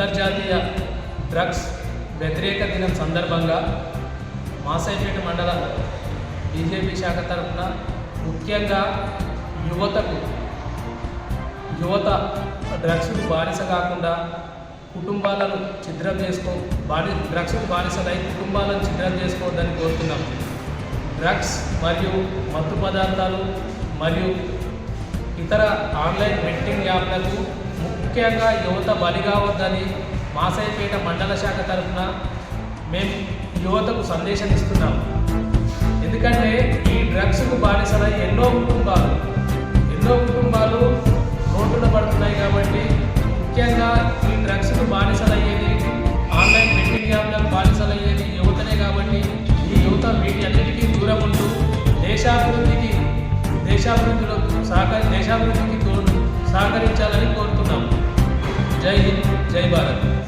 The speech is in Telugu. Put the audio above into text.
అంతర్జాతీయ డ్రగ్స్ వ్యతిరేక దినం సందర్భంగా మాసైపేట మండల బీజేపీ శాఖ తరఫున ముఖ్యంగా యువతకు యువత డ్రగ్స్కు బానిస కాకుండా కుటుంబాలను ఛిద్రం చేసుకో బాని డ్రగ్స్కు బానిసలై కుటుంబాలను ఛిద్రం చేసుకోవద్దని కోరుతున్నాం. డ్రగ్స్ మరియు మత్తు పదార్థాలు మరియు ఇతర ఆన్లైన్ బెట్టింగ్ యాప్లకు ముఖ్యంగా యువత బలి కావద్దని మాసైపేట మండల శాఖ తరఫున మేము యువతకు సందేశం ఇస్తున్నాం. ఎందుకంటే ఈ డ్రగ్స్కు బానిసల ఎన్నో కుటుంబాలు ఎన్నో కుటుంబాలు రోడ్డున పడుతున్నాయి కాబట్టి ముఖ్యంగా ఈ డ్రగ్స్కు బానిసలయ్యేది ఆన్లైన్ బెట్టింగ్ యాప్లకు బానిసలయ్యేది యువతనే కాబట్టి ఈ యువత వీటి అన్నిటికీ దూరం ఉంటూ దేశాభివృద్ధికి దేశాభివృద్ధిలో సహకరి దేశాభివృద్ధికి తోడు సహకరించాలని కోరుతున్నాం జై హింద్ జై భారత్